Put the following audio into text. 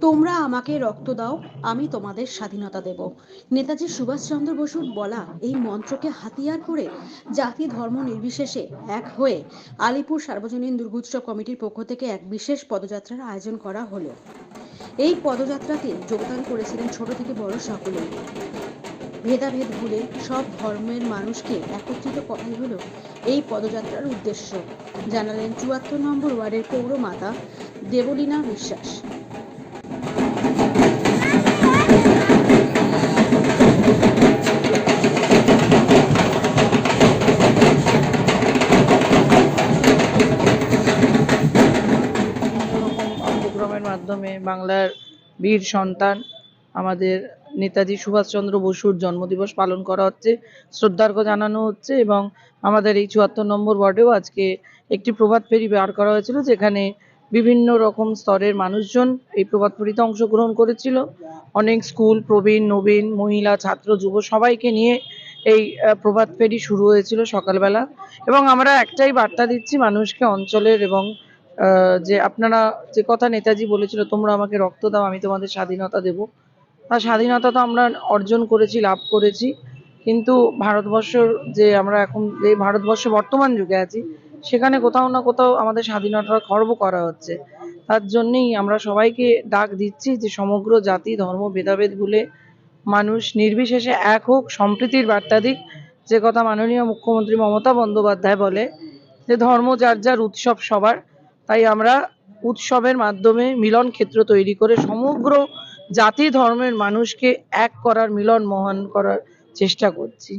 তোমরা আমাকে রক্ত দাও, আমি তোমাদের স্বাধীনতা দেব। নেতাজি সুভাষচন্দ্র বসুর বলা এই মন্ত্রকে হাতিয়ার করে জাতি ধর্ম নির্বিশেষে এক হয়ে আলিপুর সার্বজনীন দুর্গোৎসব কমিটির পক্ষ থেকে এক বিশেষ পদযাত্রার আয়োজন করা হলো। এই পদযাত্রাতে যোগদান করেছিলেন ছোট থেকে বড় সকলেই ভেদাভেদ ভুলে সব ধর্মের মানুষকে একত্রিত করাই হলো এই পদযাত্রার উদ্দেশ্য। জানালেন চুয়াত্তর নম্বর ওয়ার্ডের পৌরমাতা দেবলীনা বিশ্বাস। কার্যক্রমের মাধ্যমে বাংলার বীর সন্তান আমাদের নেতাজি সুভাষচন্দ্র বসুর জন্মদিবস পালন করা হচ্ছে, শ্রদ্ধার্ঘ্য জানানো হচ্ছে এবং আমাদের এই চুয়াত্তর নম্বর ওয়ার্ডেও আজকে একটি প্রভাত ফেরি বার করা হয়েছিল, যেখানে বিভিন্ন রকম স্তরের মানুষজন এই প্রভাত ফেরিতে অংশগ্রহণ করেছিল। অনেক স্কুল, প্রবীণ, নবীন, মহিলা, ছাত্র, যুব সবাইকে নিয়ে এই প্রভাত ফেরি শুরু হয়েছিল সকালবেলা। এবং আমরা একটাই বার্তা দিচ্ছি মানুষকে অঞ্চলের এবং যে আপনারা যে কথা নেতাজি বলেছিল, তোমরা আমাকে রক্ত দাও, আমি তোমাদের স্বাধীনতা দেব। তা স্বাধীনতা তো আমরা অর্জন করেছি, লাভ করেছি। কিন্তু ভারতবর্ষর যে আমরা এখন যে ভারতবর্ষে বর্তমান যুগে আছি সেখানে কোথাও না কোথাও আমাদের স্বাধীনতার খর্ব করা হচ্ছে। তার জন্যেই আমরা সবাইকে ডাক দিচ্ছি যে সমগ্র জাতি, ধর্ম, ভেদাভেদ ভুলে মানুষ নির্বিশেষে এক হোক, সম্প্রীতির বার্তা দিক। যে কথা মাননীয় মুখ্যমন্ত্রী মমতা বন্দ্যোপাধ্যায় বলে যে ধর্ম যার যার উৎসব সবার, তাই আমরা উৎসবের মাধ্যমে মিলন ক্ষেত্র তৈরি করে সমগ্র জাতি, ধর্মের মানুষকে এক করার মিলন মহান করার চেষ্টা করছি।